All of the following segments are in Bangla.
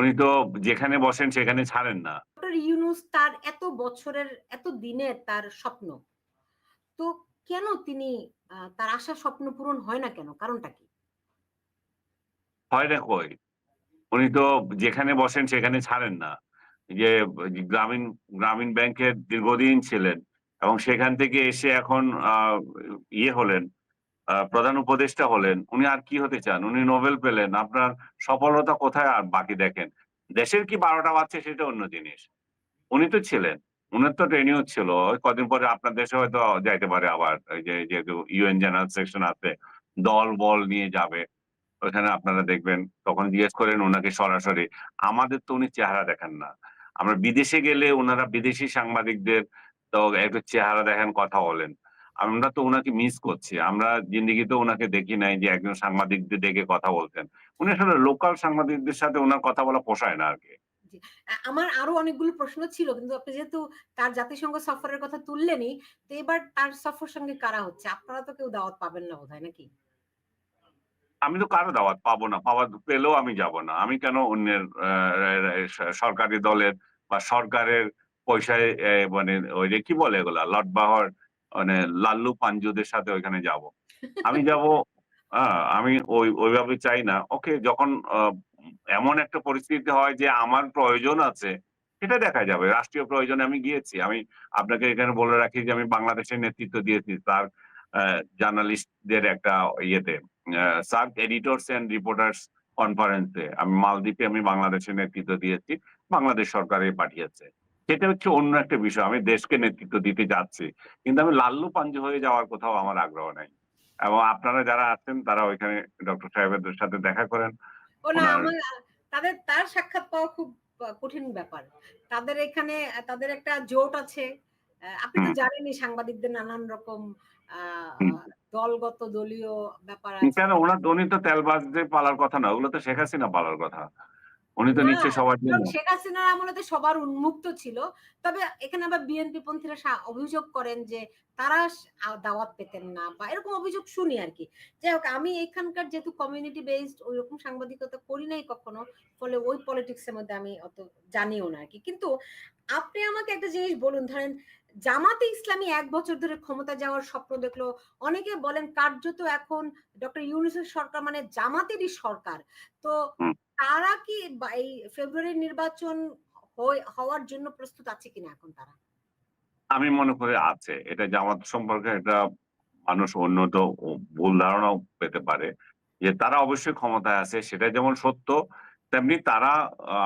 উনি তো যেখানে বসেন সেখানে ছাড়েন না। ডক্টর ইউনুস তার এত বছরের এত দিনের তার স্বপ্ন। তো কেন তিনি তার আশা স্বপ্ন পূরণ হয় না কেন? কারণটা কি? হয় না কই? উনি তো যেখানে বসেন সেখানে ছাড়েন না। যে গ্রামীণ গ্রামীণ ব্যাংকের দীর্ঘদিন ছিলেন এবং সেখান থেকে এসে এখন ইয়ে হলেন, প্রধান উপদেষ্টা হলেন। উনি আর কি হতে চান? উনি নোবেল পেলেন। আপনার সফলতা কোথায় আর বাকি দেখেন? দেশের কি ১২ টা বাজছে সেটা অন্য জিনিস। উনি তো ছিলেন। উনার তো টেনিউর ছিল। কদিন পরে আপনার দেশে হয়তো যাইতে পারে আবার। যেহেতু ইউএন জেনারেল সেকশন আছে। দল-বল নিয়ে যাবে। ওইখানে আপনারা দেখবেন তখন জিজ্ঞেস করেন ওনাকে সরাসরি। আমাদের তো উনি চেহারা দেখান না। আমরা বিদেশে গেলে ওনারা বিদেশি সাংবাদিকদের তো একটু চেহারা দেখেন, কথা বলেন। আমরা তো ওনাকে মিস করছি। আমরা জিন্দেগিতেও ওনাকে দেখি নাই যে একজন সাংবাদিকদের ডেকে কথা বলতেন। উনি আসলে লোকাল সাংবাদিকদের সাথে ওনার কথা বলা পোষায় না আরকি। আমার আরও অনেকগুলো প্রশ্ন ছিল। কিন্তু আপনি যেহেতু তার জাতিসংঘ সফরের কথা তুললেনই, তো এবার তার সফর সঙ্গে কারা হচ্ছে? আপনারা তো কেউ দাওয়াত পাবেন না বোধহয় নাকি? আমি তো কারও দাওয়াত পাবো না। পাওয়া পেলেও আমি যাব না। আমি কেন অন্যের সরকারি দলের বা সরকারের পয়সায় মানে ওই যে কি বলে এগুলা? লটবাহর মানে লাল্লু পাঞ্জুদের সাথে ওইখানে যাব। আমি যাব আমি ওই ওইভাবে চাই না। ওকে যখন এমন একটা পরিস্থিতি হয় যে আমার প্রয়োজন আছে, সেটা দেখা যাবে। রাষ্ট্রীয় প্রয়োজনে আমি গিয়েছি। আমি আপনাকে এখানে বলে রাখি যে আমি বাংলাদেশের নেতৃত্ব দিয়েছি তার জার্নালিস্টদের একটা ইয়েতে সার্ক এডিটরস অ্যান্ড রিপোর্টার্স কনফারেন্সে আমি মালদ্বীপে আমি বাংলাদেশের নেতৃত্ব দিয়েছি। বাংলাদেশ সরকারে পাঠিয়েছে। সেটা হচ্ছে অন্য একটা বিষয়। আমি দেশকে নেতৃত্ব দিতে যাচ্ছি। কিন্তু আমি লাল্লু পাঞ্জু হয়ে যাওয়ার কোথাও আমার আগ্রহ নাই। এবং আপনারা যারা আছেন তারা ওইখানে ডক্টর সাহেবদের সাথে দেখা করেন। তাদের তার সাক্ষাৎ পাওয়া খুব কঠিন ব্যাপার। তাদের এখানে তাদের একটা জোট আছে। আপনি তো। জানেনই সাংবাদিকদের নানান রকম দলগত দলীয় ব্যাপার আছে। কেন উনার উনি তো তেলবাজদের পালার কথা না। ওগুলো তো শেখ হাসিনা পালার কথা। উনি তো নিশ্চয়ই সবার জন্য শেখ হাসিনার আমলে তো সবার উন্মুক্ত ছিল। তবে এখানে আবার বিএনপি পন্থীরা অভিযোগ করেন যে তারা দাওয়াত পেতেন না বা এরকম অভিযোগ শুনি আরকি। যাই হোক আমি এখানকার যেহেতু কমিউনিটি বেসড ঐরকম সাংবাদিকতা করি নাই কখনো। ফলে ওই পলিটিক্স এর মধ্যে আমি অত জানিও না আরকি। কিন্তু আপনি আমাকে একটা জিনিস বলুন ধরেন জামাতে ইসলামী এক বছর ধরে ক্ষমতা যাওয়ার স্বপ্ন দেখল। অনেকে বলেন কার্যত এখন ডক্টর ইউনূসের সরকার মানে জামাতেরই সরকার। তো তারা কি এই ফেব্রুয়ারির নির্বাচন হওয়ার জন্য প্রস্তুত আছে কিনা এখন তারা? আমি মনে করি আছে। এটা জামাত সম্পর্কে একটা মানুষ উন্নত ভুল ধারণাও পেতে পারে। যে তারা অবশ্যই ক্ষমতায় আছে সেটা যেমন সত্য, তেমনি তারা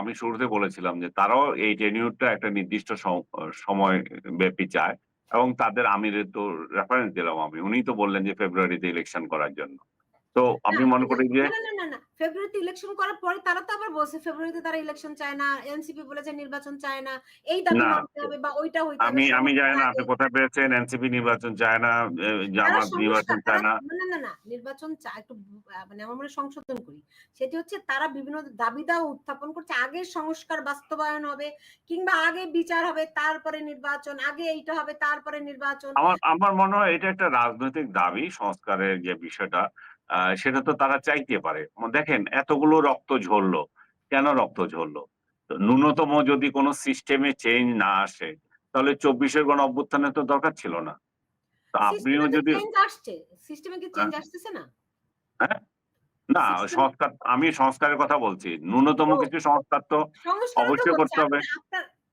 আমি শুরুতে বলেছিলাম যে তারাও এই টেনিউরটা একটা নির্দিষ্ট সময় ব্যাপী চায় এবং তাদের আমির তো রেফারেন্স দিলাম আমি। উনি তো বললেন যে ফেব্রুয়ারিতে ইলেকশন করার জন্য। তো আমি মনে করি যে। ফেব্রুয়ারিতে ইলেকশন করার পরে তারা তো আবার বলছে ফেব্রুয়ারিতে তারা ইলেকশন চায় না। এনসিপি বলেছে নির্বাচন চায় না। এই দাবি মানতে হবে বা ওইটা হইতে হবে আমি আমি জানি না আপনি কোথায় পেয়েছেন এনসিপি নির্বাচন চায় না, জামাত নির্বাচন চায় না। না, না, না। নির্বাচন চা একটু মানে আমার মনে সংশোধন করি। সেটি হচ্ছে তারা বিভিন্ন দাবি-দাওয়া উত্থাপন করছে। আগে সংস্কার বাস্তবায়ন হবে কিংবা আগে বিচার হবে তারপরে নির্বাচন, আগে এইটা হবে তারপরে নির্বাচন। আমার আমার মনে হয় এটা একটা রাজনৈতিক দাবি সংস্কারের যে বিষয়টা সেটা তো তারা চাইতে পারে। দেখেন এতগুলো রক্ত ঝরলো। কেন রক্ত ঝরলো? তো ন্যূনতম যদি কোনো সিস্টেমে চেঞ্জ না আসে, তাহলে চব্বিশের গণ অভ্যুত্থানের তো দরকার ছিল না। আপনিও যদি হ্যাঁ। না? হ্যাঁ? সংস্কার আমি সংস্কারের কথা বলছি। ন্যূনতম কিছু সংস্কার তো অবশ্যই করতে হবে।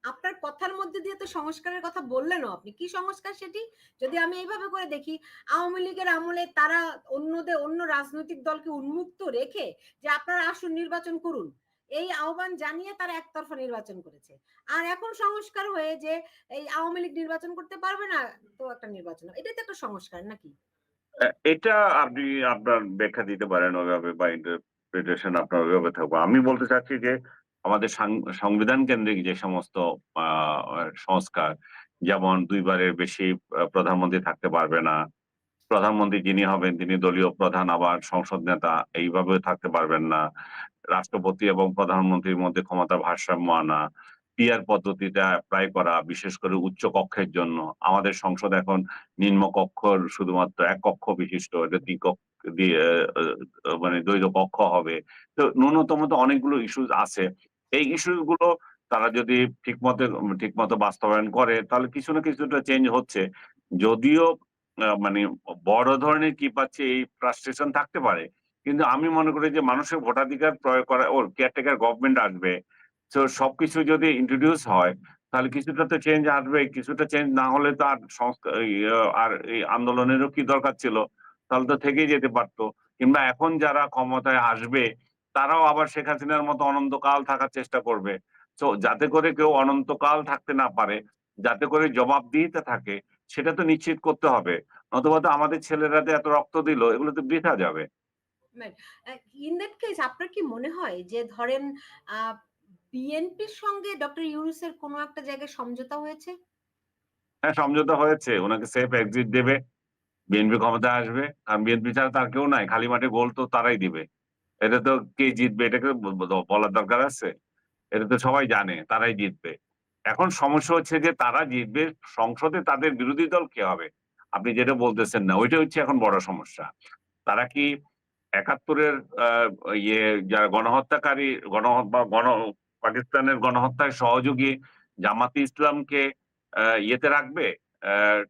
আপনি আপনার কথার মধ্যে দিয়ে তো সংস্কারের কথা বললেনও আপনি। কি সংস্কার সেটি? যদি আমি এইভাবে করে দেখি, আওয়ামী লীগের আমলে তারা অন্যদের অন্য রাজনৈতিক দলকে উন্মুক্ত রেখে যে আপনারা আসুন নির্বাচন করুন। এই আহ্বান জানিয়ে তারা একতরফা নির্বাচন করেছে। আর এখন সংস্কার হয়ে যে এই আওয়ামী লীগ নির্বাচন করতে পারবে না, তো একটা নির্বাচন। এটাই তো একটা সংস্কার নাকি? এটা আপনি আপনার ব্যাখ্যা দিতে পারেন ওইভাবে বা ইন্টারপ্রিটেশন আপনার ওইভাবে থাকবে। আমি বলতে চাচ্ছি যে আমাদের সংবিধান কেন্দ্রিক যে সমস্ত সংস্কার যেমন দুইবারের বেশি প্রধানমন্ত্রী থাকতে পারবে না। প্রধানমন্ত্রী যিনি হবেন তিনি দলীয় প্রধান আবার সংসদ নেতা এইভাবেও থাকতে পারবেন না। রাষ্ট্রপতি এবং প্রধানমন্ত্রীর মধ্যে ক্ষমতার ভারসাম্য আনা, পিয়ার পদ্ধতিটা এপ্লাই করা বিশেষ করে উচ্চ কক্ষের জন্য। আমাদের সংসদ এখন নিম্ন কক্ষর শুধুমাত্র এক কক্ষ বিশিষ্ট। এটা ৩ কক্ষ দিয়ে মানে দ্বৈত কক্ষ হবে। তো ন্যূনতম তো অনেকগুলো ইস্যুস আছে। এই ইস্যুগুলো তারা যদি ঠিক মতো ঠিক মতো বাস্তবায়ন করে, তাহলে কিছু না কিছুটা চেঞ্জ হচ্ছে। যদিও মানে বড় ধরনের কি পাচ্ছে এই ফ্রাস্ট্রেশন থাকতে পারে। কিন্তু আমি মনে করি যে মানুষের ভোটাধিকার প্রয়োগ করা ওর কেয়ারটেকার গভর্নমেন্ট আসবে। তো সবকিছু যদি ইন্ট্রোডিউস হয়, তাহলে কিছুটা তো চেঞ্জ আসবে। কিছুটা চেঞ্জ না হলে তো আর আর এই আন্দোলনেরও কি দরকার ছিল? তাহলে তো থেকেই যেতে পারতো। কিংবা এখন যারা ক্ষমতায় আসবে তারাও আবার শেখ হাসিনার মতো অনন্তকাল থাকার চেষ্টা করবে। তো যাতে করে কেউ অনন্তকাল থাকতে না পারে যাতে করে জবাবদিহিতা থাকে সেটা তো নিশ্চিত করতে হবে। নতুবা তো আমাদের ছেলেরা এত রক্ত দিল এগুলো তো বৃথা যাবে। ইন দ্যাট কেস আপনার কি মনে হয় যে ধরেন বিএনপির সঙ্গে ডক্টর ইউনুসের কোনো একটা জায়গায় সমঝোতা হয়েছে? হ্যাঁ সমঝোতা হয়েছে। ওনাকে সেফ এক্সিট দেবে। বিএনপি ক্ষমতায় আসবে। কারণ বিএনপি ছাড়া তার কেউ নাই। খালি মাঠে গোল তো তারাই দিবে। এটা তো কে জিতবে, এটাকে বলার দরকার আছে। এটা তো সবাই জানে, তারাই জিতবে। এখন সমস্যা হচ্ছে যে, তারা জিতবে, সংসদে তাদের বিরোধী দল কে হবে? আপনি যেটা বলতেছেন না, ওইটা হচ্ছে এখন বড় সমস্যা। তারা কি একাত্তরের ইয়ে যারা গণহত্যাকারী গণহত্যা গণ, পাকিস্তানের গণহত্যায় সহযোগী জামাতি ইসলামকে ইয়েতে রাখবে?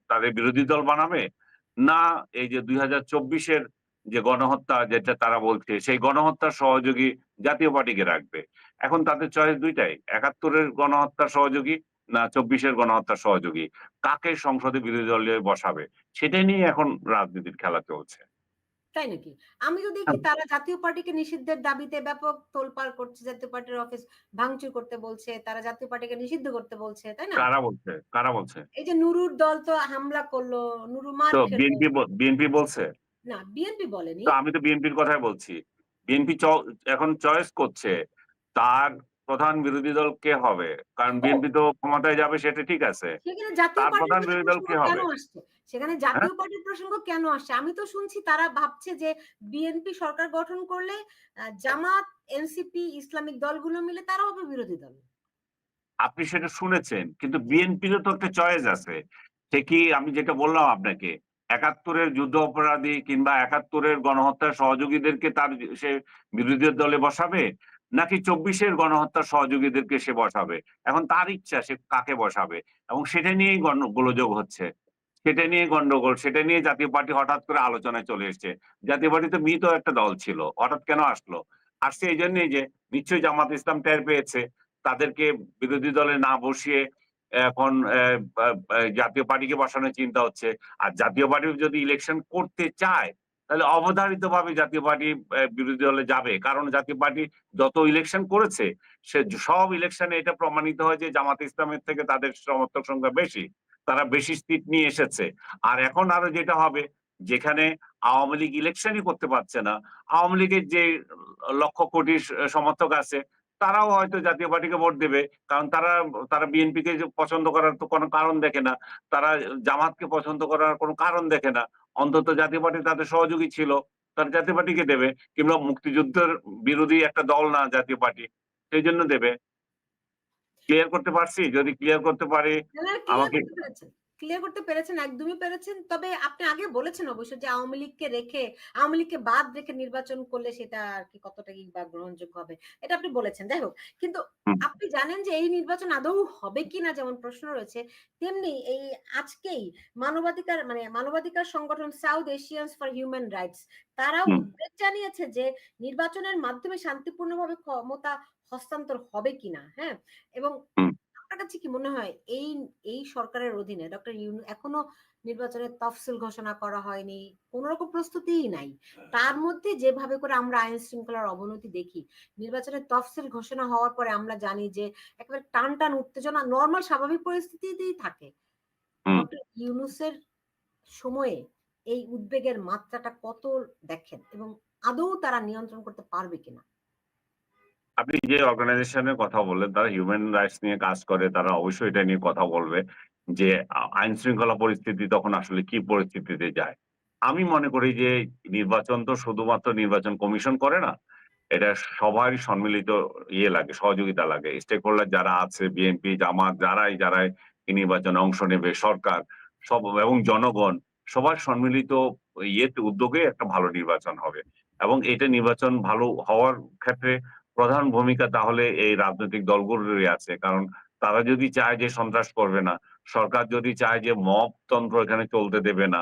তাদের বিরোধী দল বানাবে? না, এই যে দুই হাজার চব্বিশের যে গণহত্যা যেটা তারা বলছে সেই গণহত্যার সহযোগী জাতীয় পার্টিকে রাখবে। এখন তাদের চয়েস দুইটাই একাত্তরের গণহত্যার সহযোগী না চব্বিশের গণহত্যার সহযোগী। কাকে সংসদে বিরোধী দলে বসাবে সেটাই নিয়ে এখন রাজনীতির খেলা চলছে। তাই নাকি? আমি তো দেখি তারা জাতীয় পার্টিকে নিষিদ্ধের দাবিতে ব্যাপক তোলপাড় করছে জাতীয় পার্টির অফিস ভাঙচুর করতে বলছে তারা জাতীয় পার্টিকে নিষিদ্ধ করতে বলছে তাই না? কারা বলছে? কারা বলছে? এই যে নুরুর দল তো হামলা করল নুরু মার বিএনপি বিএনপি বলছে? না বিএনপি বলেনি। আমি তো বিএনপির কথাই বলছি। বিএনপি এখন চয়েস করছে তার প্রধান বিরোধী দল কে হবে? কারণ বিএনপি তো ক্ষমতায় যাবে সেটা ঠিক আছে। তার প্রধান বিরোধী দল কে হবে? সেখানে জাতীয় পার্টির প্রসঙ্গ কেন আসছে? আমি তো শুনছি তারা ভাবছে যে বিএনপি সরকার গঠন করলে জামাত এনসিপি ইসলামিক দলগুলো মিলে তারা হবে বিরোধী দল। আপনি সেটা শুনেছেন কিন্তু বিএনপিরও তো একটা চয়েস আছে। সে কি আমি যেটা বললাম আপনাকে একাত্তরের যুদ্ধ অপরাধী কিংবা একাত্তরের গণহত্যার সহযোগীদেরকে তার সে বিরোধী দলে বসাবে? নাকি চব্বিশের গণহত্যার সহযোগীদেরকে সে বসাবে? এখন তার ইচ্ছা সে কাকে বসাবে? এবং সেটা নিয়েই গোলযোগ হচ্ছে। সেটা নিয়ে গন্ডগোল সেটা নিয়ে জাতীয় পার্টি হঠাৎ করে আলোচনায় চলে এসছে। জাতীয় পার্টি তো মৃত একটা দল ছিল, হঠাৎ কেন আসলো? আসছে এই জন্যই যে নিশ্চয়ই জামাত ইসলাম টের পেয়েছে, তাদেরকে বিরোধী দলে না বসিয়ে এখন জাতীয় পার্টিকে বসানোর চিন্তা হচ্ছে। আর জাতীয় পার্টি যদি ইলেকশন করতে চায়, তাহলে অবধারিত ভাবে জাতীয় পার্টি বিরোধী দলে যাবে। কারণ জাতীয় পার্টি যত ইলেকশন করেছে, সে সব ইলেকশনে এটা প্রমাণিত হয় যে জামাত ইসলামের থেকে তাদের সমর্থক সংখ্যা বেশি, তারা বেশি সিট নিয়ে এসেছে। আর এখন আরও যেটা হবে, যেখানে আওয়ামী লীগ ইলেকশনই করতে পারছে না, আওয়ামী লীগের যে লক্ষ কোটি সমর্থক আছে তারাও হয়তো জাতীয় পার্টিকে ভোট দেবে। কারণ তারা তারা বিএনপি কে পছন্দ করার তো কোনো কারণ দেখে না। তারা জামাতকে পছন্দ করার কোনো কারণ দেখে না। অন্তত জাতীয় পার্টি তাদের সহযোগী ছিল তারা জাতীয় পার্টিকে দেবে কিংবা মুক্তিযুদ্ধের বিরোধী একটা দল না জাতীয় পার্টি সেই জন্য দেবে। ক্লিয়ার করতে পারছি? যদি ক্লিয়ার করতে পারি আমাকে- করতে পেরেছেন ক্লিয়ার করতে পেরেছেন একদমই পেরেছেন তবে আপনি আগে বলেছেন অবশ্য যে আওয়ামী লীগকে রেখে আওয়ামী লীগকে বাদ রেখে নির্বাচন করলে সেটা আর কি কতটা কি বা গ্রহণযোগ্য হবে এটা আপনি বলেছেন যাই হোক কিন্তু আপনি জানেন যে এই নির্বাচন আদৌ হবে কিনা যেমন প্রশ্ন রয়েছে তেমনি এই আজকেই মানবাধিকার মানে মানবাধিকার সংগঠন South Asians for Human Rights তারাও। উদ্বেগ জানিয়েছে যে নির্বাচনের মাধ্যমে শান্তিপূর্ণভাবে ক্ষমতা হস্তান্তর হবে কিনা হ্যাঁ এবং। আপনার কাছে কি মনে হয় এই এই সরকারের অধীনে ডক্টর ইউনু এখনও নির্বাচনের তফসিল ঘোষণা করা হয়নি কোন রকম প্রস্তুতিই নাই। তার মধ্যে যেভাবে করে আমরা আইন শৃঙ্খলার অবনতি দেখি নির্বাচনের তফসিল ঘোষণা হওয়ার পরে আমরা জানি যে একেবারে টান টান উত্তেজনা নর্মাল স্বাভাবিক পরিস্থিতিতেই থাকে। ইউনুসের সময়ে এই উদ্বেগের মাত্রাটা কত দেখেন এবং আদৌ তারা নিয়ন্ত্রণ করতে পারবে কিনা? আপনি যে অর্গানাইজেশনের কথা বললেন, তারা হিউম্যান রাইটস নিয়ে কাজ করে, তারা অবশ্যই এটা নিয়ে কথা বলবে যে আইন শৃঙ্খলা পরিস্থিতি তখন আসলে কি পরিস্থিতিতে যায়। আমি মনে করি যে, নির্বাচন তো শুধুমাত্র নির্বাচন কমিশন করে না, এটা সবারই সম্মিলিত ইয়ে লাগে, সহযোগিতা লাগে। স্টেক হোল্ডার যারা আছে বিএনপি জামাত, যারাই যারাই নির্বাচনে অংশ নেবে, সরকার, সব এবং জনগণ, সবার সম্মিলিত ইয়েতে, উদ্যোগে একটা ভালো নির্বাচন হবে। এবং এটা নির্বাচন ভালো হওয়ার ক্ষেত্রে প্রধান ভূমিকা তাহলে এই রাজনৈতিক দলগুলোরই আছে। কারণ তারা যদি চায় যে সন্ত্রাস করবে না, সরকার যদি চায় যে মব তন্ত্র এখানে চলতে দেবে না,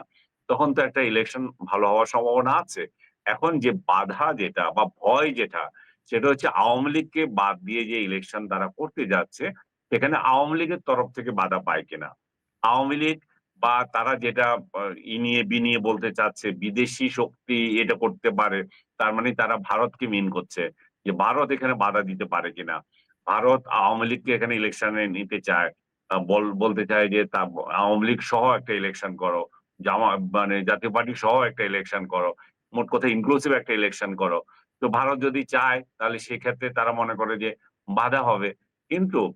তখন তো একটা ইলেকশন ভালো হওয়ার সম্ভাবনা আছে। এখন যে বাধা যেটা বা ভয় যেটা, সেটা হচ্ছে আওয়ামী লীগকে বাদ দিয়ে যে ইলেকশন তারা করতে যাচ্ছে, সেখানে আওয়ামী লীগের তরফ থেকে বাধা পায় কিনা। আওয়ামী লীগ বা তারা যেটা ই নিয়ে বিনিয়ে বলতে চাচ্ছে, বিদেশি শক্তি এটা করতে পারে, তার মানে তারা ভারতকে মিন করছে। যে ভারত এখানে বাধা দিতে পারে কিনা। ভারত আওয়ামী লীগকে এখানে ইলেকশনে নিতে চায়। বল- বলতে চায় যে তা আওয়ামী লীগ সহ একটা ইলেকশন করো। জামা মানে জাতীয় পার্টি সহ একটা ইলেকশন করো। মোট কথা ইনক্লুসিভ একটা ইলেকশন করো। তো ভারত যদি চায়, তাহলে সেক্ষেত্রে তারা মনে করে যে বাধা হবে। কিন্তু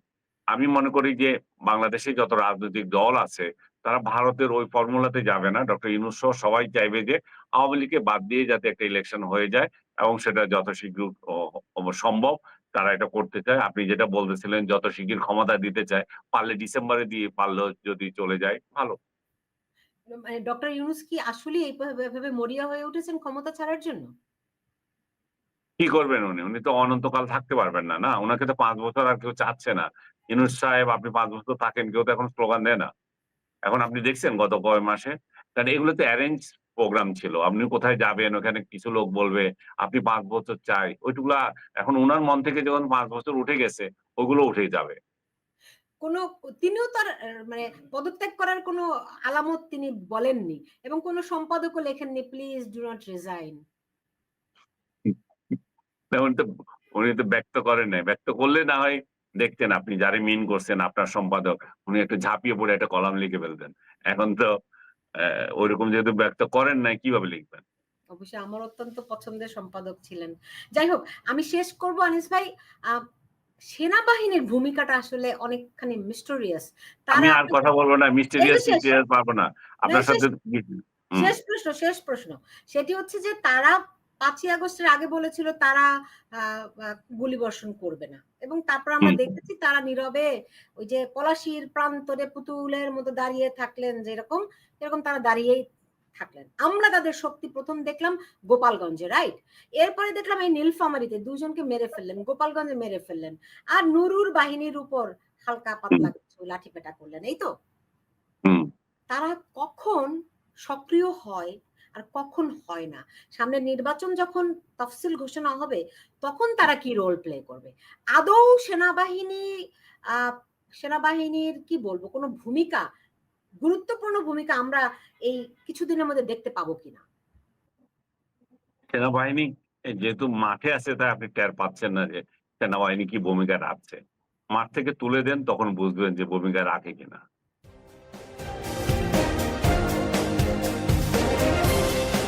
আমি মনে করি যে বাংলাদেশে যত রাজনৈতিক দল আছে, তারা ভারতের ওই ফর্মুলাতে যাবে না। ডক্টর ইউনুস সবাই চাইবে যে আওয়ামী লীগকে বাদ দিয়ে যাতে একটা ইলেকশন হয়ে যায়। এবং সেটা যত শীঘ্র সম্ভব। তারা এটা করতে চায়। আপনি যেটা বলতেছিলেন যত শীঘ্র ক্ষমতা দিতে চায়। পারলে ডিসেম্বরে দিয়ে পারলে যদি চলে যায় ভালো। মানে ডক্টর ইউনুস কি আসলে এইভাবে মরিয়া হয়ে উঠেছেন ক্ষমতা ছাড়ার জন্য? কি করবেন উনি? উনি তো অনন্তকাল থাকতে পারবেন না না? ওনাকে তো পাঁচ বছর আর কেউ চাচ্ছে না। ইউনুস সাহেব আপনি পাঁচ বছর থাকেন কেউ তো এখন স্লোগান দেয় না। এখন আপনি দেখছেন গত কয় মাসে? কারণ এগুলো তো অ্যারেঞ্জ প্রোগ্রাম ছিল। আপনি কোথায় যাবেন? ওখানে কিছু লোক বলবে আপনি পাঁচ বছর চাই। ওইটুকুলা এখন ওনার মন থেকে যখন পাঁচ বছর উঠে গেছে ওগুলো উঠে যাবে। কোনো তিনিও তার মানে পদত্যাগ করার কোনো আলামত তিনি বলেননি এবং কোনো সম্পাদকও লেখেননি প্লিজ ডু নট রিজাইন উনি তো উনি তো ব্যক্ত করেন নাই। ব্যক্ত করলে না হয় দেখতেন আপনি যারে মিন করছেন আপনার সম্পাদক উনি একটু ঝাঁপিয়ে পড়ে একটা কলাম লিখে ফেলতেন। এখন তো ওইরকম যেহেতু ব্যক্ত করেন নাই কীভাবে লিখবেন? অবশ্যই আমার অত্যন্ত পছন্দের সম্পাদক ছিলেন। যাই হোক আমি শেষ করব আনিস ভাই। সেনাবাহিনীর ভূমিকাটা আসলে অনেকখানি মিস্টোরিয়াস আমি আর কথা বলব না মিস্টেরিয়াস। পারব না। আপনার সাথে শেষ প্রশ্ন শেষ প্রশ্ন। সেটি হচ্ছে যে তারা পাঁচই আগস্টের আগে বলেছিল তারা আহ, আহ, গুলি বর্ষণ করবে না। এবং তারপর আমরা। দেখেছি তারা নীরবে ওই যে পলাশির প্রান্তরে পুতুলের মতো দাঁড়িয়ে থাকলেন যেরকম এরকম তারা দাঁড়িয়েই থাকলেন। আমরা তাদের শক্তি প্রথম দেখলাম গোপালগঞ্জে রাইট এরপরে দেখলাম এই নীলফামারিতে দুজনকে মেরে ফেললেন গোপালগঞ্জে মেরে ফেললেন। আর নুরুর বাহিনীর উপর হালকা পাতলা কিছু লাঠিপেটা করলেন এই তো? তারা কখন সক্রিয় হয় আর কখন হয় না। সামনে নির্বাচন যখন তফসিল ঘোষণা হবে, তখন তারা কি রোল প্লে করবে? আদৌ সেনাবাহিনী সেনাবাহিনীর কি বলব, কোনো ভূমিকা, গুরুত্বপূর্ণ ভূমিকা আমরা এই কিছুদিনের মধ্যে দেখতে পাবো কিনা? সেনাবাহিনী যেহেতু মাঠে আছে, তাই আপনি টের পাচ্ছেন না যে সেনাবাহিনী কি ভূমিকা রাখছে। মাঠ থেকে তুলে দেন, তখন বুঝবেন যে ভূমিকা রাখে কিনা।